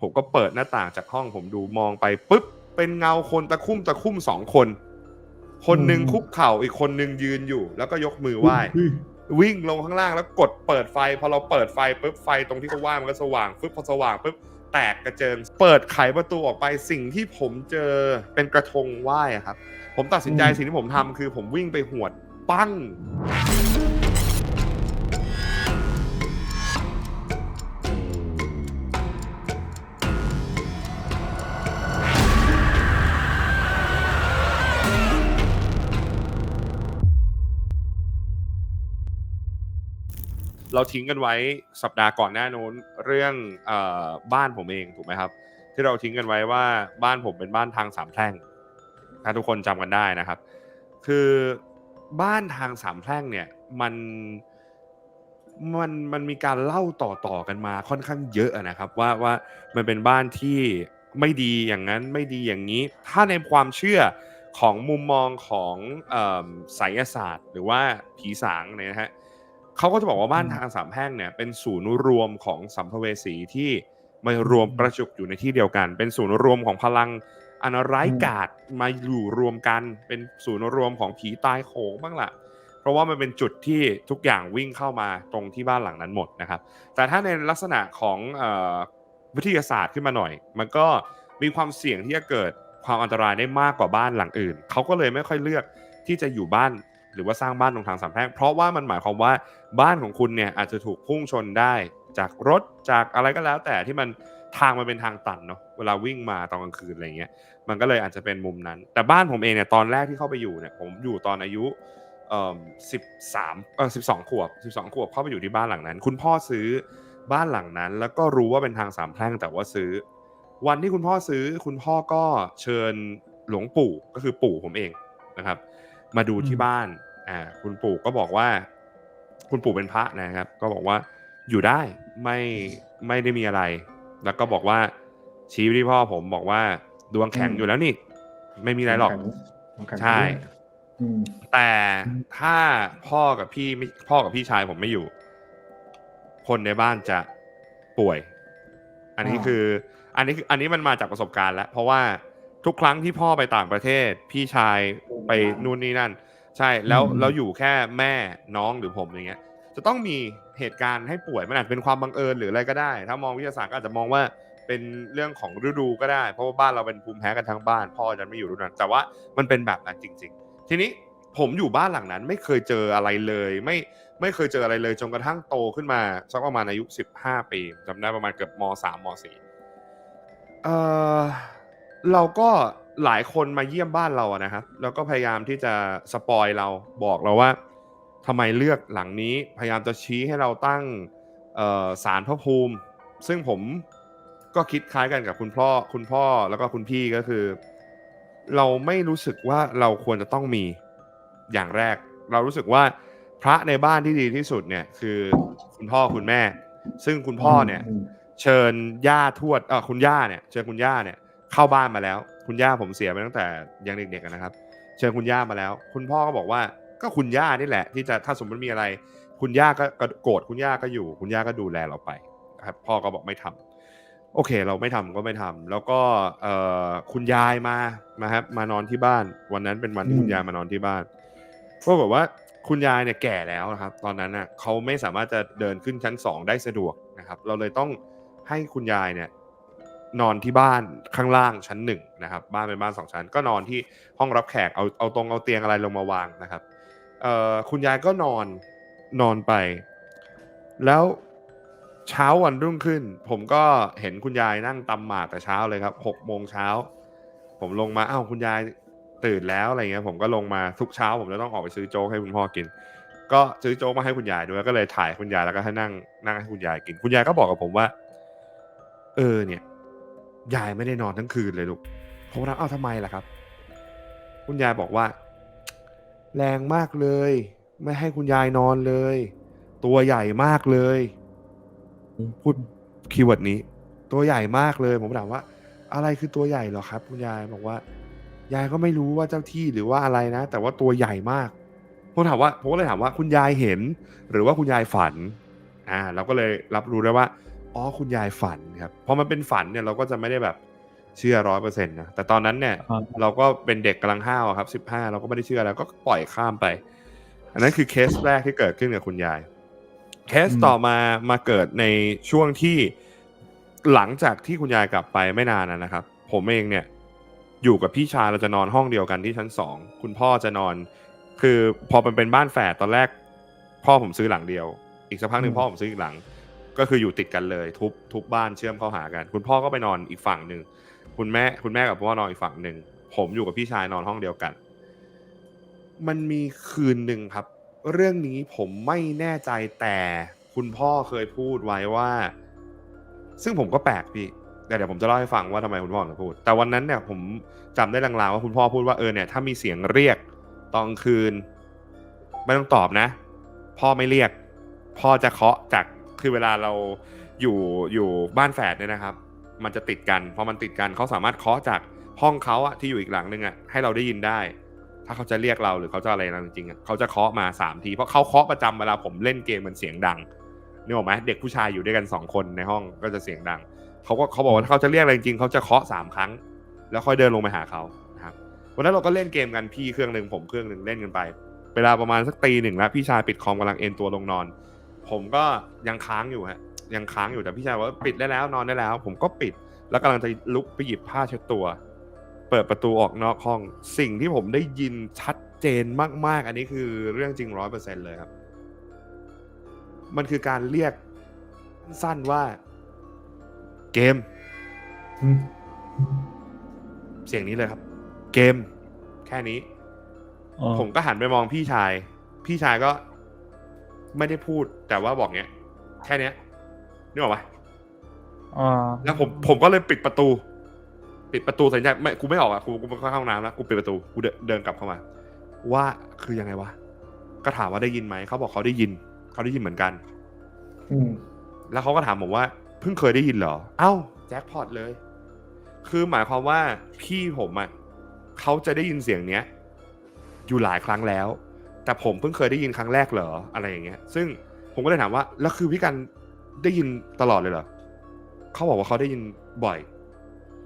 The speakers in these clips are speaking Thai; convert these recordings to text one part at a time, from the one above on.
ผมก็เปิดหน้าต่างจากห้องผมดูมองไปปุ๊บเป็นเงาคนตะคุ่มตะคุ่มสองคน คนหนึ่งคุกเข่าอีกคนหนึ่งยืนอยู่ แล้วก็ยกมือไหว้วิ่งลงข้างล่างแล้วกดเปิดไฟ พอเราเปิดไฟปุ๊บไฟตรงที่เขาว่ามันก็สว่างปุ๊บพอสว่างปุ๊บแตกกระเจิง เปิดไขประตูออกไปสิ่งที่ผมเจอเป็นกระทงไหว้อะครับ ผมตัดสินใจอืมสิ่งที่ผมทำคือผมวิ่งไปหวดปั้ง เราทิ้งกันไว้สัปดาห์ก่อนหน้านู้นเรื่องอบ้านผมเองถูกไหมครับ ที่เราทิ้งกันไว้ว่าบ้านผมเป็นบ้านทางสามแพร่งถ้าทุกคนจำกันได้นะครับ คือบ้านทางสามแพร่งเนี่ยมันมันมันมีการเล่าต่อต่อกันมาค่อนข้างเยอะนะครับ ว่าว่ามันเป็นบ้านที่ไม่ดีอย่างนั้นไม่ดีอย่างนี้ ถ้าในความเชื่อของมุมมองของไสยศาสตร์ หรือว่าผีสางเนี่ยนะฮะ เขาก็จะบอกว่าบ้านทางสามแพร่งเนี่ยเป็นศูนย์รวมของสัมภเวสีที่มารวมประจุอยู่ในที่เดียวกัน เป็นศูนย์รวมของพลังอันร้ายกาจมาอยู่รวมกัน เป็นศูนย์รวมของผีตายโหงบ้างล่ะ เพราะว่ามันเป็นจุดที่ทุกอย่างวิ่งเข้ามาตรงที่บ้านหลังนั้นหมดนะครับ แต่ถ้าในลักษณะของเออวิทยาศาสตร์ขึ้นมาหน่อย มันก็มีความเสี่ยงที่จะเกิดความอันตรายได้มากกว่าบ้านหลังอื่น เขาก็เลยไม่ค่อยเลือกที่จะอยู่บ้าน หรือว่าสร้างบ้านตรงทางสามแพร่งเพราะว่ามันหมายความว่าบ้านของคุณเนี่ยอาจจะถูกพุ่งชนได้จากรถจากอะไรก็แล้ว แต่ที่มันทางมันเป็นทางตันเนาะเวลาวิ่งมาตอนกลางคืนอะไรเงี้ยมันก็เลยอาจจะเป็นมุมนั้น แต่บ้านผมเองเนี่ยตอนแรกที่เข้าไปอยู่เนี่ยผมอยู่ตอนอายุเอ่อสิบสามเออสิบสองขวบสิบสองขวบเข้าไปอยู่ที่บ้านหลังนั้น คุณพ่อซื้อบ้านหลังนั้น แล้วก็รู้ว่าเป็นทางสามแพร่งแต่ว่าซื้อ วันที่คุณพ่อซื้อคุณพ่อก็เชิญหลวงปู่ก็คือปู่ผมเองนะครับ มาดูที่อืมบ้านอ่าคุณปู่ก็บอกว่า คุณปู่เป็นพระนะครับ ก็บอกว่าอยู่ได้ไม่ไม่ได้มีอะไร แล้วก็บอกว่าชี้ไปที่พ่อผมบอกว่าดวงแข็งอืมอยู่แล้วนี่ ไม่มีอะไรหรอกน้ำแข็งใช่อืมแต่ถ้าพ่อกับพี่ไม่พ่อกับพี่ชายผมไม่อยู่ คนในบ้านจะป่วย อันนี้อ่าคือ อันนี้คืออันนี้มันมาจากประสบการณ์แล้วเพราะว่า ทุกครั้งที่พ่อไปต่างประเทศ พี่ชายไปนู่นนี่นั่น ใช่แล้วแล้วอยู่แค่แม่น้องหรือผมอย่างเงี้ย จะต้องมีเหตุการณ์ให้ป่วยมันอาจจะเป็นความบังเอิญหรืออะไรก็ได้ ถ้ามองวิทยาศาสตร์ก็อาจจะมองว่าเป็นเรื่องของฤดูก็ได้ เพราะว่าบ้านเราเป็นภูมิแพ้กันทั้งบ้าน พ่อจะไม่อยู่รุ่นนั้นแต่ว่ามันเป็นแบบนั้นจริง ๆ ทีนี้ผมอยู่บ้านหลังนั้น ไม่เคยเจออะไรเลย ไม่ไม่เคยเจออะไรเลยจนกระทั่งโตขึ้นมาสักประมาณอายุ15ปีจำได้ประมาณเกือบม3ม4เออ เราก็หลายคนมาเยี่ยมบ้านเราอะนะครับ แล้วก็พยายามที่จะสปอยเราบอกเราว่าทำไมเลือกหลังนี้พยายามจะชี้ให้เราตั้งสารพระภูมิ ซึ่งผมก็คิดคล้ายกันกับคุณพ่อคุณพ่อแล้วก็คุณพี่ก็คือ เราไม่รู้สึกว่าเราควรจะต้องมีอย่างแรก เรารู้สึกว่าพระในบ้านที่ดีที่สุดเนี่ยคือคุณพ่อคุณแม่ ซึ่งคุณพ่อเนี่ย เชิญย่าทวดเออคุณย่าเนี่ยเชิญคุณย่าเนี่ย เข้าบ้านมาแล้ว คุณย่าผมเสียไปตั้งแต่ยังเด็กๆอะนะครับ เชิญคุณย่ามาแล้ว คุณพ่อก็บอกว่าก็คุณย่านี่แหละ ที่จะถ้าสมมติมีอะไร คุณย่าก็ก็โกรธคุณย่าก็อยู่ คุณย่าก็ดูแลเราไปนะครับพ่อก็บอกไม่ทำโอเค เราไม่ทำก็ไม่ทำแล้วก็เอ่อคุณยายมามาครับมานอนที่บ้าน วันนั้นเป็นวันที่อืมคุณยายมานอนที่บ้านปรากฏว่าคุณยายเนี่ยแก่แล้วนะครับ ตอนนั้นน่ะเขาไม่สามารถจะเดินขึ้นชั้นสองได้สะดวกนะครับ เราเลยต้องให้คุณยายเนี่ย นอนที่บ้านข้างล่างชั้นหนึ่งนะครับบ้านเป็นบ้านสองชั้น ก็นอนที่ห้องรับแขกเอาเอาตรงเอาเตียงอะไรลงมาวางนะครับเออคุณยายก็นอนนอนไป แล้วเช้าวันรุ่งขึ้น ผมก็เห็นคุณยายนั่งตำหมากแต่เช้าเลยครับหกโมงเช้า ผมลงมาอ้าวคุณยายตื่นแล้วอะไรเงี้ยผมก็ลงมาทุกเช้า ผมจะต้องออกไปซื้อโจ๊กให้คุณพ่อกิน ก็ซื้อโจ๊กมาให้คุณยายด้วยก็เลยถ่ายคุณยายแล้วก็ให้นั่งนั่งให้คุณยายกิน คุณยายก็บอกกับผมว่า เออเนี่ย ยายไม่ได้นอนทั้งคืนเลยลูกผมถามอ้าวทำไมล่ะครับ คุณยายบอกว่า แรงมากเลย ไม่ให้คุณยายนอนเลย ตัวใหญ่มากเลยพูดคีย์เวิร์ดนี้ ตัวใหญ่มากเลย ผมถามว่า อะไรคือตัวใหญ่หรอครับ คุณยายบอกว่า ยายก็ไม่รู้ว่าเจ้าที่หรือว่าอะไรนะ แต่ว่าตัวใหญ่มากผมถามว่าผมก็เลยถามว่าคุณยายเห็น หรือว่าคุณยายฝัน อ่า เราก็เลยรับรู้ได้ว่า อ๋อคุณยายฝันครับพอมันเป็นฝันเนี่ยเราก็จะไม่ได้แบบเชื่อร้อยเปอร์เซ็นต์นะแต่ตอนนั้นเนี่ยอ่าเราก็เป็นเด็กกำลังห้าวอะครับสิบห้าเราก็ไม่ได้เชื่อแล้วก็ปล่อยข้ามไป อันนั้นคือเคสแรกที่เกิดขึ้นกับคุณยาย เคสต่อมามาเกิดในช่วงที่หลังจากที่คุณยายกลับไปไม่นานนะนะครับ ผมเองเนี่ย อยู่กับพี่ชายเราจะนอนห้องเดียวกันที่ชั้นสองคุณพ่อจะนอน คือพอมันเป็นบ้านแฝดตอนแรก พ่อผมซื้อหลังเดียว อีกสักพักหนึ่งอืมพ่อผมซื้ออีกหลัง ก็คืออยู่ติดกันเลย ทุบทุบบ้านเชื่อมเข้าหากัน คุณพ่อก็ไปนอนอีกฝั่งหนึ่งคุณแม่คุณแม่กับพ่อนอนอีกฝั่งหนึ่งผมอยู่กับพี่ชายนอนห้องเดียวกัน มันมีคืนหนึ่งครับ เรื่องนี้ผมไม่แน่ใจแต่คุณพ่อเคยพูดไว้ว่า ซึ่งผมก็แปลกพี่แต่เดี๋ยวผมจะเล่าให้ฟังว่าทำไมคุณพ่อถึงพูด แต่วันนั้นเนี่ยผมจำได้ลางๆว่าคุณพ่อพูดว่าเออเนี่ยถ้ามีเสียงเรียกตอนคืน ไม่ต้องตอบนะ พ่อไม่เรียก พ่อจะเคาะจาก คือเวลาเราอยู่อยู่บ้านแฝดเนี่ยนะครับ มันจะติดกันพอมันติดกันเขาสามารถเคาะจากห้องเขาอะที่อยู่อีกหลังนึงอะให้เราได้ยินได้ ถ้าเขาจะเรียกเราหรือเขาจะอะไรเราจริงๆอะเขาจะเคาะมาสามทีเพราะเขาเคาะประจำเวลาผมเล่นเกมมันเสียงดังนึกออกไหมเด็กผู้ชายอยู่ด้วยกันสองคนในห้องก็จะเสียงดังเขาก็เขาบอกว่าถ้าเขาจะเรียกอะไรจริงเขาจะเคาะสามครั้ง แล้วค่อยเดินลงไปหาเขานะครับวันนั้นเราก็เล่นเกมกันพี่เครื่องหนึ่งผมเครื่องหนึ่งเล่นกันไป เวลาประมาณสักตีหนึ่งแล้วพี่ชายปิดคอมกำลังเอนตัวลงนอน ผมก็ยังค้างอยู่ฮะยังค้างอยู่แต่พี่ชายว่าปิดได้แล้วนอนได้แล้ว ผมก็ปิด แล้วกำลังจะลุกไปหยิบผ้าเช็ดตัว เปิดประตูออกนอกห้องสิ่งที่ผมได้ยินชัดเจนมาก ๆ อันนี้คือเรื่องจริงร้อยเปอร์เซ็นเลยครับ มันคือการเรียกสั้นว่า เกมอืมเสียงนี้เลยครับ เกม แค่นี้อ๋อผมก็หันไปมองพี่ชาย พี่ชายก็ ไม่ได้พูดแต่ว่าบอกเนี้ยแค่เนี้ยนึกออกปะอ่าแล้วผมผมก็เลยปิดประตู ปิดประตูสัญญาณไม่กูไม่ออกอะกูกูเข้าห้องน้ำแล้วกูปิดประตูกูเดินเดินกลับเข้ามา ว่าคือยังไงวะก็ถามว่าได้ยินไหมเขาบอกเขาได้ยินเขาได้ยินเหมือนกัน อืมแล้วเขาก็ถามผมว่าเพิ่งเคยได้ยินเหรอ เอ้าแจ็คพอตเลย คือหมายความว่าพี่ผมอะเขาจะได้ยินเสียงเนี้ย อยู่หลายครั้งแล้ว แต่ผมเพิ่งเคยได้ยินครั้งแรกเหรออะไรอย่างเงี้ย ซึ่งผมก็เลยถามว่าแล้วคือพี่กันได้ยินตลอดเลยเหรอเขาบอกว่าเขาได้ยินบ่อย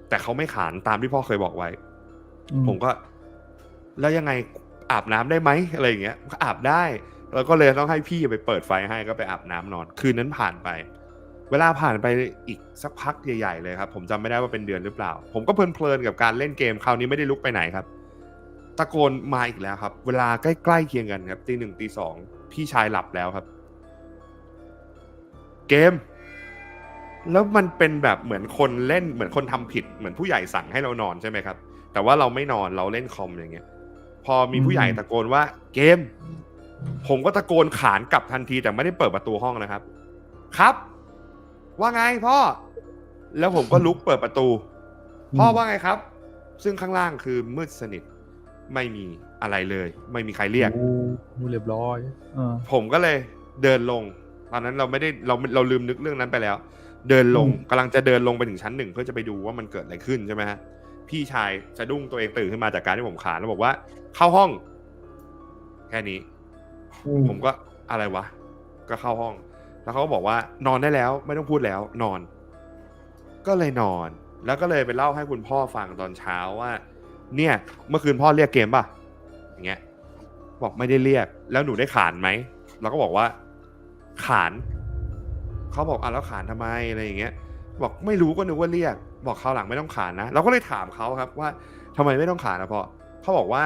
แต่เขาไม่ขานตามที่พ่อเคยบอกไว้อืผมก็ แล้วยังไงอาบน้ำได้ไหมอะไรอย่างเงี้ยก็อาบได้ แล้วก็เลยต้องให้พี่ไปเปิดไฟให้ก็ไปอาบน้ำนอน คืนนั้นผ่านไป เวลาผ่านไปอีกสักพักใหญ่ๆเลยครับ ผมจำไม่ได้ว่าเป็นเดือนหรือเปล่า ผมก็เพลินๆกับการเล่นเกมคราวนี้ไม่ได้ลุกไปไหนครับ ตะโกนมาอีกแล้วครับ เวลาใกล้ๆเคียงกันครับตีหนึ่งตีสองพี่ชายหลับแล้วครับ เกม แล้วมันเป็นแบบเหมือนคนเล่นเหมือนคนทำผิดเหมือนผู้ใหญ่สั่งให้เรานอนใช่ไหมครับ แต่ว่าเราไม่นอนเราเล่นคอมอย่างเงี้ย พอมีผู้ใหญ่ตะโกนว่า เกม ผมก็ตะโกนขานกลับทันทีแต่ไม่ได้เปิดประตูห้องนะครับ ครับ ว่าไงพ่อ แล้วผมก็ลุกเปิดประตู พ่อว่าไงครับ ซึ่งข้างล่างคือมืดสนิท ไม่มีอะไรเลย ไม่มีใครเรียกโอ้โหเรียบร้อยอ่าผมก็เลยเดินลง ตอนนั้นเราไม่ได้เราเราลืมนึกเรื่องนั้นไปแล้ว เดินลงอืมกำลังจะเดินลงไปถึงชั้นหนึ่งเพื่อจะไปดูว่ามันเกิดอะไรขึ้นใช่ไหมฮะพี่ชายสะดุ้งตัวเองตื่นขึ้นมาจากการที่ผมขานแล้วบอกว่า เข้าห้อง แค่นี้อืผมก็อะไรวะ ก็เข้าห้อง แล้วเขาก็บอกว่านอนได้แล้ว ไม่ต้องพูดแล้ว นอน ก็เลยนอน แล้วก็เลยไปเล่าให้คุณพ่อฟังตอนเช้าว่า เนี่ย เมื่อคืนพ่อเรียกเกมป่ะอย่างเงี้ย บอกไม่ได้เรียก แล้วหนูได้ขานไหมเราก็บอกว่า ขานเขาบอกอะแล้วขานทำไมอะไรอย่างเงี้ย บอกไม่รู้ก็นึกว่าเรียก บอกคราวหลังไม่ต้องขานนะเราก็เลยถามเขาครับว่าทำไมไม่ต้องขานนะพ่อเขาบอกว่า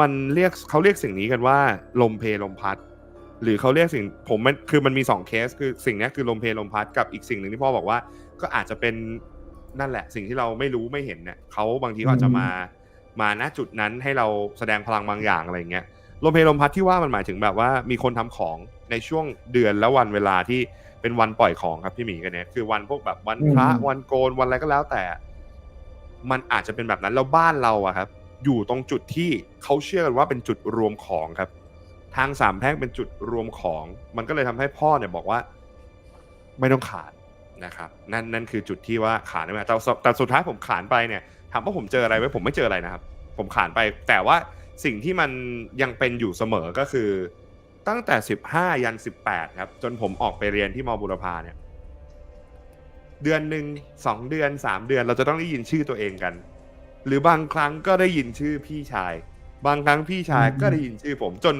มันเรียกเขาเรียกสิ่งนี้กันว่า ลมเพลลมพัด หรือเขาเรียกสิ่งผมมันคือมันมีสองเคสคือสิ่งนี้คือลมเพลลมพัดกับอีกสิ่งหนึ่งที่พ่อบอกว่า ก็อาจจะเป็นนั่นแหละ สิ่งที่เราไม่รู้ไม่เห็นเนี่ยเขาบางทีก็อาจจะมา มาณจุดนั้นให้เราแสดงพลังบางอย่างอะไรอย่างเงี้ยลมเพลลมพัดที่ว่ามันหมายถึงแบบว่ามีคนทำของในช่วงเดือนและวันเวลาที่เป็นวันปล่อยของครับพี่หมีกันเนี่ยคือวันพวกแบบวันพระวันโกนวันอะไรก็แล้วแต่ มันอาจจะเป็นแบบนั้นแล้วบ้านเราอะครับ อยู่ตรงจุดที่เขาเชื่อกันว่าเป็นจุดรวมของครับ ทางสามแพร่งเป็นจุดรวมของ มันก็เลยทำให้พ่อเนี่ยบอกว่า ไม่ต้องขานนะครับ นั่นนั่นคือจุดที่ว่าขานได้ไหมแต่แต่สุดท้ายผมขานไปเนี่ย ถามว่าผมเจออะไรไหมผมไม่เจออะไรนะครับ ผมขานไป แต่ว่าสิ่งที่มันยังเป็นอยู่เสมอก็คือ ตั้งแต่15ยัน18ครับ จนผมออกไปเรียนที่มบุรพาเนี่ย เดือนหนึ่งสองเดือนสามเดือนเราจะต้องได้ยินชื่อตัวเองกัน หรือบางครั้งก็ได้ยินชื่อพี่ชาย บางครั้งพี่ชายก็ได้ยินชื่อผมจน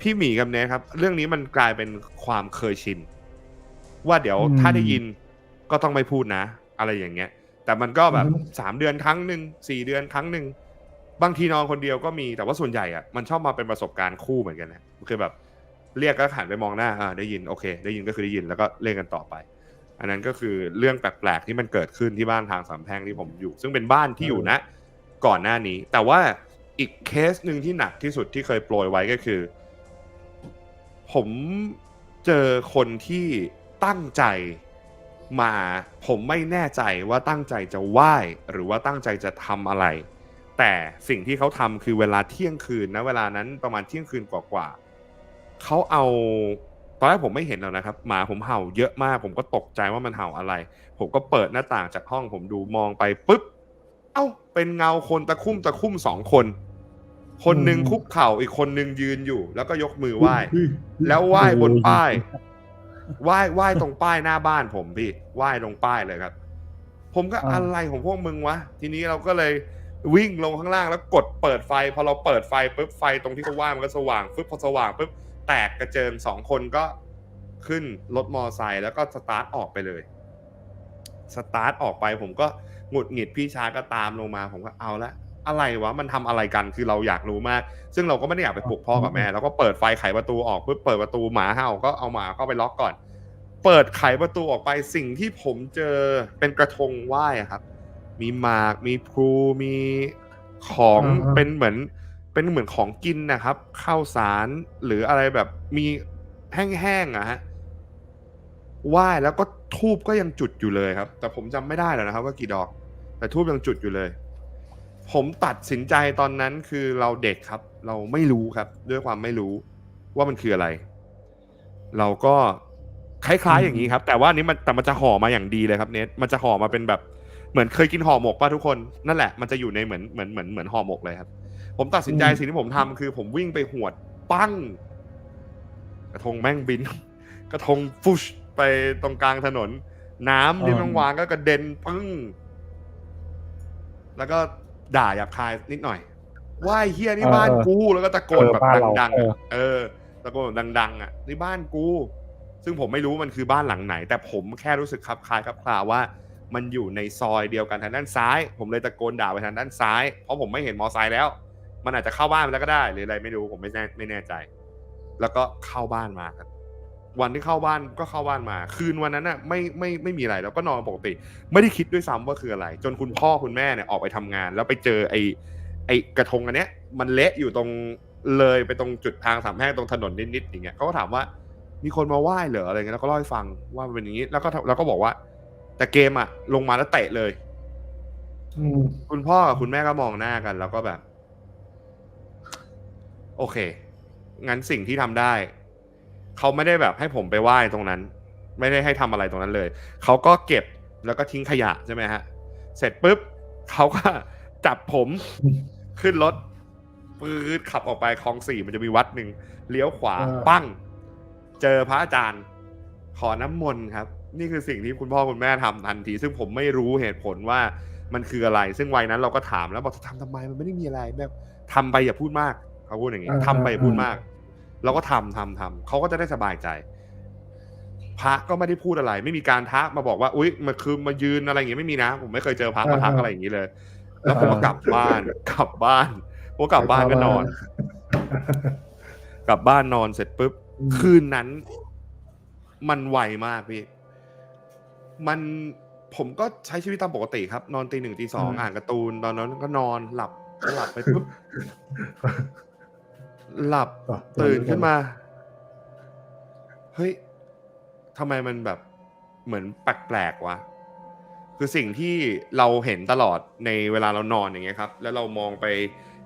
พี่หมีกับเนทครับ เรื่องนี้มันกลายเป็นความเคยชินว่าเดี๋ยวอืมถ้าได้ยินก็ต้องไม่พูดนะ อะไรอย่างเงี้ย แต่มันก็แบบอือฮึสามเดือนครั้งหนึ่งสี่เดือนครั้งหนึ่งบางทีนอนคนเดียวก็มีแต่ว่าส่วนใหญ่อะมันชอบมาเป็นประสบการณ์คู่เหมือนกันนะคือแบบเรียกก็หันไปมองหน้าอ่าได้ยินโอเค ได้ยินก็คือได้ยินแล้วก็เล่นกันต่อไป อันนั้นก็คือเรื่องแปลกๆที่มันเกิดขึ้นที่บ้านทางสามแพร่งที่ผมอยู่ ซึ่งเป็นบ้านที่อยู่นะ ก่อนหน้านี้ แต่ว่าอีกเคสหนึ่งที่หนักที่สุดที่เคยโปรยไว้ก็คือ ผมเจอคนที่ตั้งใจ มาผมไม่แน่ใจว่าตั้งใจจะไหว้หรือว่าตั้งใจจะทำอะไร แต่สิ่งที่เขาทำคือเวลาเที่ยงคืนนะเวลานั้นประมาณเที่ยงคืนกว่าๆเขาเอาตอนแรกผมไม่เห็นแล้วนะครับหมาผมเห่าเยอะมาก ผมก็ตกใจว่ามันเห่าอะไร ผมก็เปิดหน้าต่างจากห้องผมดูมองไปปุ๊บ เอ้า เป็นเงาคนตะคุ่มตะคุ่มสองคน คนหนึ่งคุกเข่าอีกคนหนึ่งยืนอยู่ แล้วก็ยกมือไหว้ แล้วไหว้บนป้าย ไหว้ไหว้ตรงป้ายหน้าบ้านผมพี่ไหว้ตรงป้ายเลยครับ ผมก็อ่า อะไรของพวกมึงวะ ทีนี้เราก็เลยวิ่งลงข้างล่างแล้วกดเปิดไฟ พอเราเปิดไฟปุ๊บไฟตรงที่เขาไหว้มันก็สว่างปุ๊บพอสว่างปุ๊บแตกกระเจิงสองคนก็ขึ้นรถมอไซค์แล้วก็สตาร์ทออกไปเลย สตาร์ทออกไปผมก็หงุดหงิดพี่ชายก็ตามลงมา ผมก็เอาละ อะไรวะมันทำอะไรกันคือเราอยากรู้มาก ซึ่งเราก็ไม่ได้อยากไปปลุกพ่อกับแม่เราก็เปิดไฟไขประตูออกปุ๊บเปิดประตูหมาเห่าก็เอาหมาเข้าไปล็อกก่อน เปิดไขประตูออกไปสิ่งที่ผมเจอเป็นกระทงไหว้อะครับ มีหมากมีพลูมีของอ่าฮะเป็นเหมือนเป็นเหมือนของกินนะครับข้าวสารหรืออะไรแบบมีแห้งๆอะฮะไหว้แล้วก็ทูบก็ยังจุดอยู่เลยครับ แต่ผมจำไม่ได้แล้วนะครับ ว่ากี่ดอก แต่ทูบยังจุดอยู่เลย ผมตัดสินใจตอนนั้นคือเราเด็กครับ เราไม่รู้ครับ ด้วยความไม่รู้ว่ามันคืออะไร เราก็คล้ายๆอย่างนี้ครับ แต่ว่าอันนี้มันแต่มันจะห่อมาอย่างดีเลยครับเนทมันจะห่อมาเป็นแบบเหมือนเคยกินห่อหมกป่ะทุกคนนั่นแหละมันจะอยู่ในเหมือนเหมือนเหมือนเหมือนห่อหมกเลยครับ ผมตัดสินใจอืมสิ่งที่ผมทำคือ ผมวิ่งไปหวดปั้ง กระทงแม่งบิน กระทงฟุชไปตรงกลางถนน น้ำที่มันวางก็กระเด็นปึ้ง แล้วก็ ด่าหยาบคายนิดหน่อย ว่าไอ้เฮียนี่เออบ้านกูแล้วก็ตะโกนเออแบบบ้านเราดังๆเอออะเออตะโกนแบบดัง ๆ อะนี่บ้านกู ซึ่งผมไม่รู้มันคือบ้านหลังไหน แต่ผมแค่รู้สึกคลับคลายคลับคลาว่า มันอยู่ในซอยเดียวกันทางด้านซ้าย ผมเลยตะโกนด่าไปทางด้านซ้าย เพราะผมไม่เห็นมอไซค์แล้ว มันอาจจะเข้าบ้านไปแล้วก็ได้ หรืออะไรไม่รู้ผมไม่แน่ไม่แน่ใจ แล้วก็เข้าบ้านมาครับ วันที่เข้าบ้านก็เข้าบ้านมา คืนวันนั้นน่ะไม่ไม่ไม่มีอะไรแล้วก็นอนปกติ ไม่ได้คิดด้วยซ้ำว่าคืออะไร จนคุณพ่อคุณแม่เนี่ยออกไปทำงาน แล้วไปเจอไอ้ไอ้กระทงอันเนี้ย มันเละอยู่ตรงเลยไปตรงจุดทางสามแพร่งตรงถนนนิดๆอย่างเงี้ยเขาก็ถามว่ามีคนมาไหว้เหรออะไรเงี้ยแล้วก็เล่าให้ฟังว่ามันเป็นอย่างนี้แล้วก็แล้วก็บอกว่า แต่เกมอะลงมาแล้วเตะเลย อืมคุณพ่อกับคุณแม่ก็มองหน้ากัน แล้วก็แบบ โอเค งั้นสิ่งที่ทำได้ เขาไม่ได้แบบให้ผมไปไหว้ตรงนั้น ไม่ได้ให้ทำอะไรตรงนั้นเลย เขาก็เก็บแล้วก็ทิ้งขยะใช่ไหมฮะ เสร็จปุ๊บเขาก็จับผมขึ้นรถปื๊ดขับออกไปคลองสี่มันจะมีวัดหนึ่งเลี้ยวขวาเออปั้ง เจอพระอาจารย์ ขอน้ำมนต์ครับ นี่คือสิ่งที่คุณพ่อคุณแม่ทำทันที ซึ่งผมไม่รู้เหตุผลว่ามันคืออะไร ซึ่งวัยนั้นเราก็ถามแล้วบอกจะทำทำไมมันไม่ได้มีอะไรแบบทำไปอย่าพูดมากเขาพูดอย่างนี้อ่าทำไปอย่าพูดอ่ามมาก เราก็ทำทำทำเขาก็จะได้สบายใจ พระก็ไม่ได้พูดอะไร ไม่มีการทักมาบอกว่าอุ๊ยมันคือมายืนอะไรอย่างเงี้ยไม่มีนะ ผมไม่เคยเจอพระมาทักอะไรอย่างนี้เลย แล้วผมก็กลับบ้านกลับบ้านผมก็กลับบ้านก็นอน กลับบ้านนอนเสร็จปุ๊บอืมคืนนั้น มันไวมากพี่มันผมก็ใช้ชีวิตตามปกติครับ นอนตีหนึ่งตีสองอืมอ่านการ์ตูนตอนนั้นก็นอนหลับหลับไปปุ๊บ หลับต่อตื่นขึ้นมา เฮ้ยทำไมมันแบบเหมือนแปลกๆวะ คือสิ่งที่เราเห็นตลอดในเวลาเรานอนอย่างเงี้ยครับ แล้วเรามองไป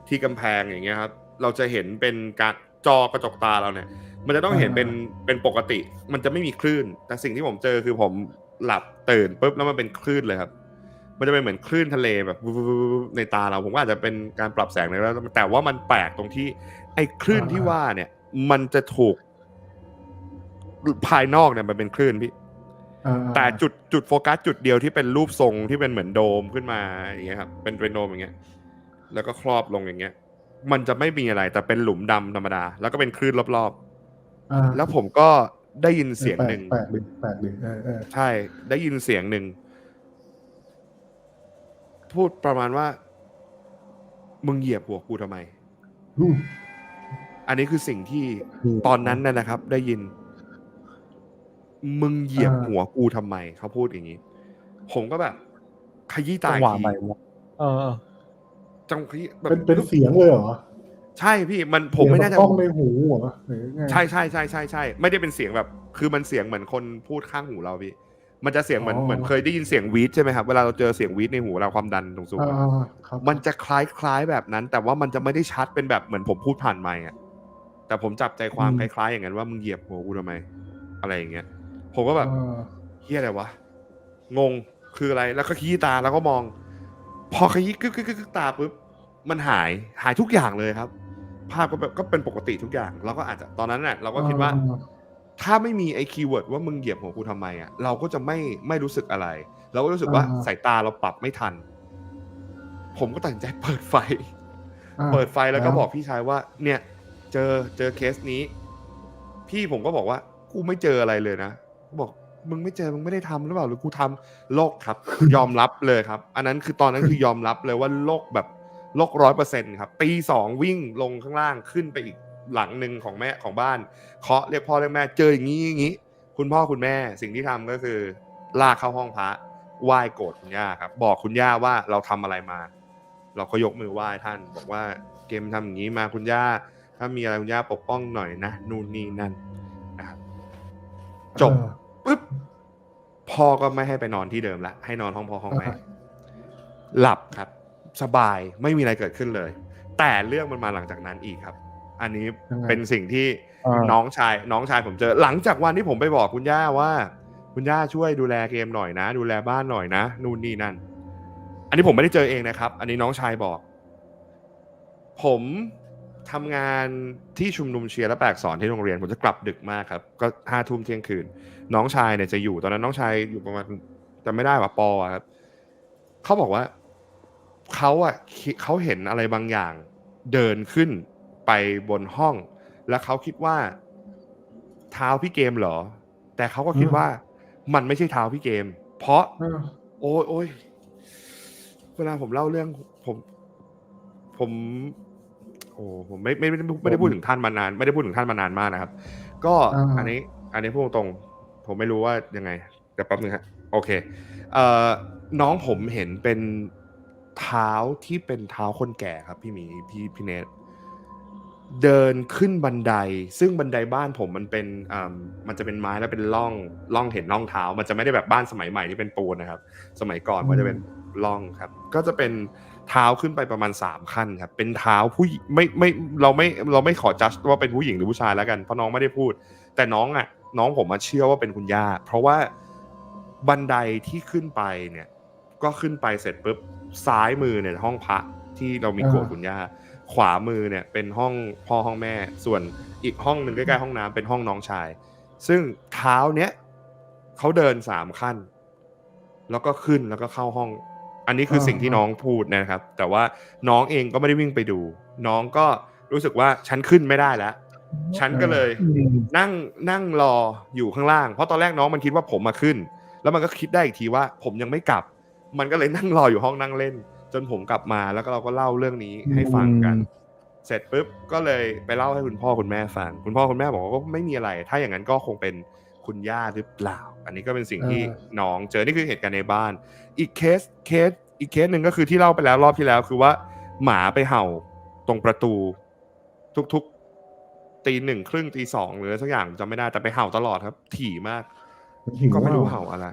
ที่กำแพงอย่างเงี้ยครับ เราจะเห็นเป็นการจอกระจกตาเราเนี่ย มันจะต้องเห็นเป็นเป็นปกติ มันจะไม่มีคลื่น แต่สิ่งที่ผมเจอคือผมหลับตื่นปุ๊บแล้วมันเป็นคลื่นเลยครับ มันจะเป็นเหมือนคลื่นทะเลแบบวูบๆในตาเรา ผมว่าอาจจะเป็นการปรับแสงเลยแล้วแต่ว่ามันแปลกตรงที่ ไอ้คลื่นที่ว่าเนี่ย มันจะถูก ภายนอกเนี่ยมันเป็นคลื่นพี่อ่าแต่จุดจุดโฟกัสจุดเดียวที่เป็นรูปทรงที่เป็นเหมือนโดมขึ้นมาอย่างเงี้ยครับเป็นเป็นโดมอย่างเงี้ย แล้วก็ครอบลงอย่างเงี้ย มันจะไม่มีอะไรแต่เป็นหลุมดำธรรมดา แล้วก็เป็นคลื่นรอบอ่าๆแล้วผมก็ได้ยินเสียงหนึ่งแปลกดึงแปลกดึงเออเออใช่ ได้ยินเสียงหนึ่งพูดประมาณว่า มึงเหยียบหัวกูทำไม อู้อันนี้คือสิ่งที่ตอนนั้นน่ะนะครับ ได้ยิน มึงเหยียบหัวกูทำไม เขาพูดอย่างนี้ ผมก็แบบขยี้ตาจังอีหวะกทีไหนวะเออเออจังขยี้แบบเป็นเป็นเสียงเลยเหรอใช่พี่มันผมไม่แน่ใจเสียงแบบกล้องในหูเหรอหรือไงใช่ใช่ใช่ใช่ใช่ไม่ได้เป็นเสียงแบบ คือมันเสียงเหมือนคนพูดข้างหูเราพี่มันจะเสียงเหมือนอ๋อเหมือนเคยได้ยินเสียงวีดใช่ไหมครับเวลาเราเจอเสียงวีดในหูเราความดันสูงๆอ่าอะอ่าครับมันจะคล้ายคล้ายๆแบบนั้น แต่ว่ามันจะไม่ได้ชัดเป็นแบบเหมือนผมพูดผ่านไมค์อะ แต่ผมจับใจความคล้ายๆ อย่างนั้นว่ามึงเหยียบหัวกูทำไม อะไรอย่างเงี้ย ผมก็แบบอ่าเฮียอะไรวะ งงคืออะไร แล้วก็ขยี้ตาแล้วก็มอง พอขยี้กึกกึกกึกกึกตาปุ๊บมันหายหายทุกอย่างเลยครับ ภาพก็แบบก็เป็นปกติทุกอย่าง เราก็อาจจะตอนนั้นน่ะ เราก็คิดว่าอ่ถ้าไม่มีไอ้คีย์เวิร์ดว่ามึงเหยียบหัวกูทำไมอะเราก็จะไม่ไม่รู้สึกอะไร เราก็รู้สึกว่าสายตาเราปรับไม่ทัน ผมก็ตัดสินใจเปิดไฟอ่าเปิดไฟแล้วก็บอกพี่ชายว่า เนี่ย เจอเจอเคสนี้ พี่ผมก็บอกว่ากูไม่เจออะไรเลยนะบอกมึงไม่เจอมึงไม่ได้ทำหรือเปล่าหรือกูทำโลกครับ ยอมรับเลยครับ อันนั้นคือตอนนั้นคือยอมรับเลยว่าโลกแบบโลกร้อยเปอร์เซ็นครับตีสองวิ่งลงข้างล่างขึ้นไปอีกหลังหนึ่งของแม่ของบ้านเคาะเรียกพ่อเรียกแม่เจออย่างนี้อย่างนี้ คุณพ่อคุณแม่สิ่งที่ทำก็คือ ลากเข้าห้องพระไหว้โกรธคุณย่าครับ บอกคุณย่าว่าเราทำอะไรมา เราก็ยกมือไหว้ท่าน บอกว่าเกมทำอย่างนี้มาคุณย่า ถ้ามีอะไรคุณย่าปกป้องหน่อยนะนู่นนี่นั่นนะครับจบเออปุ๊บพ่อก็ไม่ให้ไปนอนที่เดิมละให้นอนห้องพ่อห้องแม่อ่าหลับครับ สบายไม่มีอะไรเกิดขึ้นเลย แต่เรื่องมันมาหลังจากนั้นอีกครับ อันนี้ยังไงเป็นสิ่งที่อ่าน้องชาย น้องชายผมเจอ หลังจากวันที่ผมไปบอกคุณย่าว่า คุณย่าช่วยดูแลเกมหน่อยนะ ดูแลบ้านหน่อยนะนู่นนี่นั่น อันนี้ผมไม่ได้เจอเองนะครับ อันนี้น้องชายบอก ผม ทำงานที่ชุมนุมเชียร์และแปลกสอนที่โรงเรียนผมจะกลับดึกมากครับ ก็ห้าทุ่มเที่ยงคืน น้องชายเนี่ยจะอยู่ตอนนั้นน้องชายอยู่ประมาณจำไม่ได้ว่าปออะครับเขาบอกว่าเขาอะคิดเขาเห็นอะไรบางอย่างเดินขึ้นไปบนห้อง แล้วเขาคิดว่า เท้าพี่เกมเหรอ แต่เขาก็คิดว่า มันไม่ใช่เท้าพี่เกม เพราะอ่าโอ้ยโอ้ยเวลาผมเล่าเรื่องผม ผม โอ้ผมไม่ไม่ไม่ได้ไม่ได้พูดถึงท่านมานาน ไม่ได้พูดถึงท่านมานานมากนะครับ ก็อันนี้ อันนี้พูดตรงๆผมไม่รู้ว่ายังไงแต่แป๊บนึงฮะโอเค เอ่อน้องผมเห็นเป็นเท้าที่เป็นเท้าคนแก่ครับ พี่หมีพี่พี่เนทเดินขึ้นบันได ซึ่งบันไดบ้านผมมันเป็นอ่ามันจะเป็นไม้แล้วเป็นร่องร่องเห็นร่องเท้า มันจะไม่ได้แบบบ้านสมัยใหม่ที่เป็นปูนนะครับ สมัยก่อนมันจะเป็นร่องครับ ก็จะเป็น เท้าขึ้นไปประมาณสามขั้นครับ เป็นเท้าผู้ไม่ไม่เราไม่เราไม่ขอจัดว่าเป็นผู้หญิงหรือผู้ชายแล้วกันเพราะน้องไม่ได้พูด แต่น้องอะ น้องผมมาเชื่อว่าเป็นคุณย่า เพราะว่าบันไดที่ขึ้นไปเนี่ย ก็ขึ้นไปเสร็จปุ๊บซ้ายมือเนี่ยห้องพระที่เรามีโกรธคุณย่า ขวามือเนี่ยเป็นห้องพ่อห้องแม่ ส่วนอีกห้องหนึ่งใกล้ๆห้องน้ำเป็นห้องน้องชาย ซึ่งเท้าเนี้ยเขาเดินสามขั้น แล้วก็ขึ้นแล้วก็เข้าห้อง อันนี้คือสิ่งที่น้องพูดนะครับ แต่ว่าน้องเองก็ไม่ได้วิ่งไปดู น้องก็รู้สึกว่าฉันขึ้นไม่ได้แล้วฉันก็เลยอืมนั่งนั่งรออยู่ข้างล่าง เพราะตอนแรกน้องมันคิดว่าผมมาขึ้น แล้วมันก็คิดได้อีกทีว่าผมยังไม่กลับ มันก็เลยนั่งรออยู่ห้องนั่งเล่น จนผมกลับมาแล้วก็เราก็เล่าเรื่องนี้ให้ฟังกัน เสร็จปุ๊บก็เลยไปเล่าให้คุณพ่อคุณแม่ฟังคุณพ่อคุณแม่บอกว่าก็ไม่มีอะไร ถ้าอย่างนั้นก็คงเป็น คุณย่าหรือเปล่า อันนี้ก็เป็นสิ่งที่เออน้องเจอนี่คือเหตุการณ์ในบ้าน อีกเคสเคสอีกเคสหนึ่งก็คือที่เล่าไปแล้วรอบที่แล้ว คือว่าหมาไปเห่าตรงประตู ทุกๆตีหนึ่งครึ่งตีสองหรืออะไรสักอย่างจำไม่ได้แต่ไปเห่าตลอดครับ ถี่มากหิวก็ไม่รู้ว่ะเห่าอะไร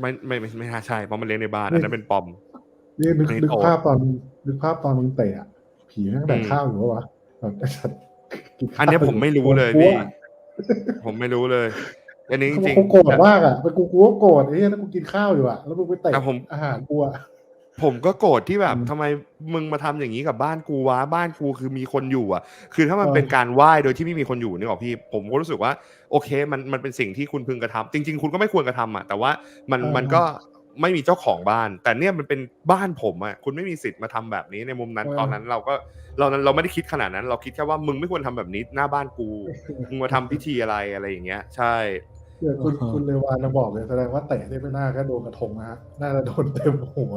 ไม่ไม่ไม่ไม่น่าใช่เพราะมันเลี้ยงในบ้านอันนั้นเป็นปอมนี่นึกไม่นึกโตภาพตอนนึกภาพตอนมึงเตะอะผีนั่งแดกอืมข้าวอยู่ปะวะแบบไอ้สัตว์กิข้าวอันเนี้ยผมไม่รู้เลยกลัพี่ว ผมไม่รู้เลย อันนี้จเขาริงเขาโกรธๆมากอะไปกูกูก็โกรธไอ้เหี้ยแล้วกูกินข้าวอยู่อะแล้วมึงไปเตะแต่ผมอาหารกูอะผมก็โกรธที่แบบอืมทำไมมึงมาทำอย่างนี้กับบ้านกูวะบ้านกูคือมีคนอยู่อะ คือถ้ามันเออเป็นการไหว้โดยที่ไม่มีคนอยู่นึกออกพี่ ผมก็รู้สึกว่า โอเค มันมันเป็นสิ่งที่คุณพึงกระทำจริง ๆ คุณก็ไม่ควรกระทำอะแต่ว่ามันเออมันก็ ไม่มีเจ้าของบ้าน แต่เนี่ยมันเป็นบ้านผมอะคุณไม่มีสิทธิ์มาทำแบบนี้ในมุมนั้นเออตอนนั้นเราก็เรานั้นเราไม่ได้คิดขนาดนั้น เราคิดแค่ว่ามึงไม่ควรทำแบบนี้หน้าบ้านกูมึงมาทำพิธีอะไรอะไรอย่างเงี้ย ใช่เดี๋ยวคุณคุณเลวานนะบอกเลยแสดงว่าเตะได้ไม่น่าก็โดนกระทงนะฮะน่าจะโดนเต็มหัว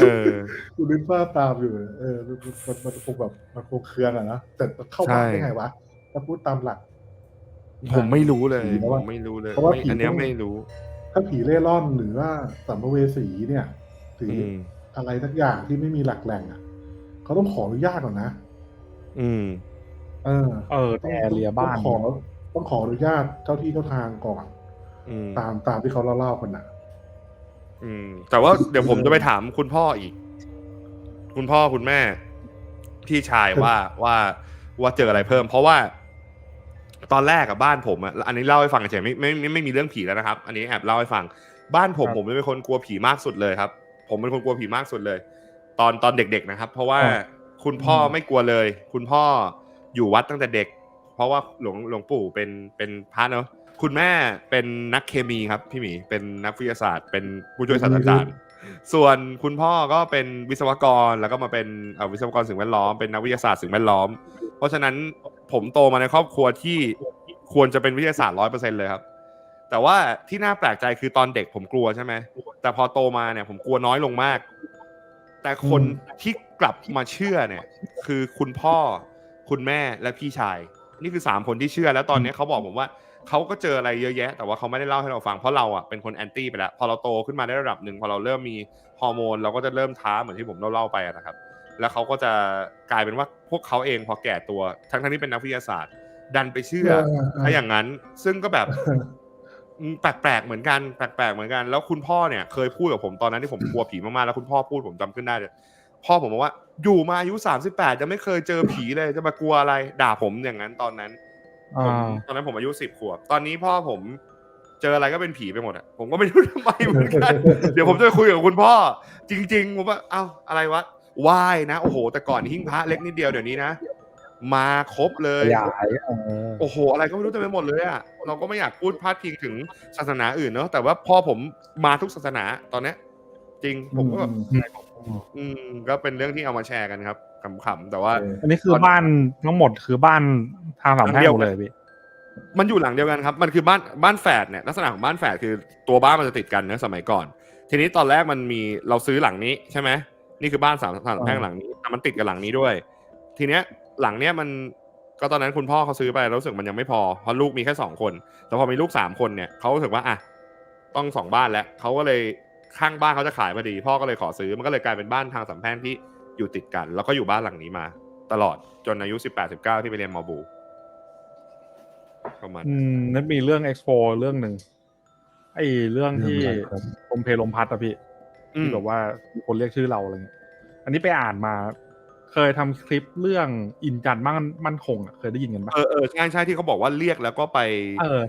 เออคุณนึกภาพตามอยู่ เออมันมันมันคงแบบมันคงเคืองอะนะแต่เข้าบ้านใช่ได้ไงวะถ้าพูดตามหลัก ผมไม่รู้เลยผีเพราะผว่ามไม่รู้เลยเพราะว่าไม่ผีอันเนี้ยต้องไม่รู้ ถ้าผีเล่ร่อนหรือว่าสัมภเวสีเนี่ยหรืออือมอะไรทักอย่างที่ไม่มีหลักแหล่งอะเขาต้องขออนุญาตก่อนนะ อืม เออ เออแต่แอร์เรียบ้านต้องขอต้องขออนุญาตเจ้าที่เจ้าทางก่อนอืมตามตามที่เขาเล่าๆกันนะอืม แต่ว่าเดี๋ยวผมจะไปถามคุณพ่ออีก คุณพ่อคุณแม่ พี่ชายว่าว่าว่าเจออะไรเพิ่ม เพราะว่า ตอนแรกกับบ้านผมอะอันนี้เล่าให้ฟังเฉยๆไม่ไม่ไม่ไม่มีเรื่องผีแล้วนะครับ อันนี้แอบเล่าให้ฟังบ้านผมครับผมเป็นคนกลัวผีมากสุดเลยครับ ผมเป็นคนกลัวผีมากสุดเลย ตอนตอนเด็กๆนะครับ เพราะว่าครับคุณพ่อไม่กลัวเลย คุณพ่ออยู่วัดตั้งแต่เด็ก เพราะว่าหลวงหลวงปู่เป็นเป็นพระเนอะคุณแม่เป็นนักเคมีครับพี่หมีเป็นนักวิทยาศาสตร์ เป็นผู้ช่วยศาสตราจารย์ส่วนคุณพ่อก็เป็นวิศวกรแล้วก็มาเป็นเอ่อวิศวกรสิ่งแวดล้อมเป็นนักวิทยาศาสตร์สิ่งแวดล้อม เพราะฉะนั้นผมโตมาในครอบครัวที่ควรจะเป็นวิทยาศาสตร์ร้อยเปอร์เซ็นเลยครับ แต่ว่าที่น่าแปลกใจคือตอนเด็กผมกลัวใช่ไหม แต่พอโตมาเนี่ยผมกลัวน้อยลงมาก แต่คนที่กลับมาเชื่อเนี่ย คือคุณพ่อคุณแม่และพี่ชาย นี่คือสามคนที่เชื่อ แล้วตอนนี้เขาบอกผมว่าเขาก็เจออะไรเยอะแยะ แต่ว่าเขาไม่ได้เล่าให้เราฟังเพราะเราอะเป็นคนแอนตี้ไปแล้ว พอเราโตขึ้นมาได้ระดับหนึ่งพอเราเริ่มมีฮอร์โมนเราก็จะเริ่มท้าเหมือนที่ผมเล่าๆไปนะครับ แล้วเขาก็จะกลายเป็นว่าพวกเขาเองพอแก่ตัว ทั้งทั้งๆที่เป็นนักวิทยาศาสตร์ ดันไปเชื่อถ้าอย่างนั้น ซึ่งก็แบบอืมแปลกๆเหมือนกันแปลกๆเหมือนกัน แล้วคุณพ่อเนี่ยเคยพูดกับผมตอนนั้นที่ผมกลัวผีมากๆแล้วคุณพ่อพูดผมจำขึ้นได้เลยพ่อผมบอกว่าอยู่มาอายุสามสิบแปดจะไม่เคยเจอผีเลยจะมากลัวอะไร ด่าผมอย่างนั้นตอนนั้นอ่ผมาตอนนั้นผมอายุสิบขวบ ตอนนี้พ่อผมเจออะไรก็เป็นผีไปหมดอะผมก็ไม่รู้ทำไมเหมือนกัน เดี๋ยวผมจะไปคุยกับคุณพ่อ จริง ๆ ผมว่าเอ้าอะไรวะ ไหว้นะโอ้โห แต่ก่อนหิ้งพระเล็กนิดเดียวเดี๋ยวนี้นะ มาครบเลย ขยายเออโอ้โห อะไรก็ไม่รู้เต็มไปหมดเลยอะเราก็ไม่อยากพูดพาดพิงถึงศาสนาอื่นเนอะแต่ว่าพ่อผมมาทุกศาสนาตอนเนี้ย จริงผมก็แบบอืมก็เป็นเรื่องที่เอามาแชร์กันครับขำๆแต่ว่าเอออันนี้คือบ้านทั้งหมดคือบ้านทางสามแพร่งหมดเลยพี่ มันอยู่หลังเดียวกันครับ มันคือบ้านบ้านแฝดเนี่ยลักษณะของบ้านแฝดคือตัวบ้านมันจะติดกันเนอะสมัยก่อน ทีนี้ตอนแรกมันมีเราซื้อหลังนี้ใช่ไหม นี่คือบ้านสามสามแพร่งหลังนี้แต่มันติดกับหลังนี้ด้วย ทีเนี้ยหลังเนี้ยมันก็ตอนนั้นคุณพ่อเขาซื้อไปแล้วรู้สึกมันยังไม่พอเพราะลูกมีแค่สองคน แต่พอมีลูกสามคนเนี่ยเขารู้สึกว่าอะต้องสองบ้านแล้วเขาก็เลยข้างบ้านเขาจะขายพอดี พ่อก็เลยขอซื้อมันก็เลยกลายเป็นบ้านทางสามแพร่งที่อยู่ติดกัน แล้วก็อยู่บ้านหลังนี้มา ตลอดจนอายุสิบแปดสิบเก้าที่ไปเรียนมอบูประมาณอืมนั่นมีเรื่องเอ็กซ์โปเรื่องหนึ่งไอ้เรื่องที่เรื่องอะไรครับลมเพลลมพัดอะพี่อืม ที่แบบว่ามีคนเรียกชื่อเราอะไรเงี้ยอันนี้ไปอ่านมา เคยทำคลิปเรื่องอินจันทร์มั่นมั่นคงอะเคยได้ยินกันปะเออเออใช่ใช่ที่เขาบอกว่าเรียกแล้วก็ไป เออ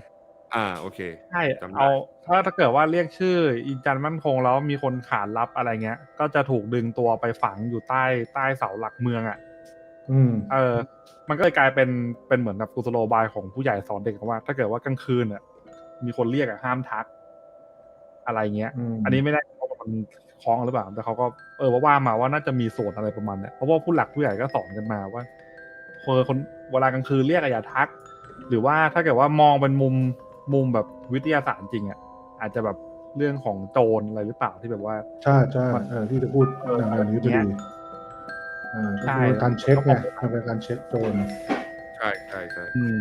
อ่าโอเคใช่จำได้เอาถ้าถ้าเกิดว่าเรียกชื่อ อินจันทร์มั่นคงแล้วมีคนขานรับอะไรเงี้ย ก็จะถูกดึงตัวไปฝังอยู่ใต้ใต้เสาหลักเมืองอะอืมเออ มันก็เลยกลายเป็นเป็นเหมือนแบบกุศโลบายของผู้ใหญ่สอนเด็กว่า ถ้าเกิดว่ากลางคืนอะ มีคนเรียกอะห้ามทัก อะไรเงี้ยอืมอันนี้ไม่ได้ว่า มันคล้องหรือเปล่า แต่เขาก็เออว่าว่ามาว่าน่าจะมีส่วนอะไรประมาณเนี้ยเพราะว่าผู้หลักผู้ใหญ่ก็สอนกันมาว่าคนคนเวลากลางคืนเรียกอะอย่าทัก หรือว่าถ้าเกิดว่ามองเป็นมุมมุมแบบวิทยาศาสตร์จริงอะอาจจะแบบเรื่องของโจรอะไรหรือเปล่าที่แบบว่า ใช่ใช่เออที่จะพูดแนวๆนี้จะดีอ่าก็ใช่คือการเช็คไงทำเป็นการเช็คโจรใช่ใช่ใช่อืม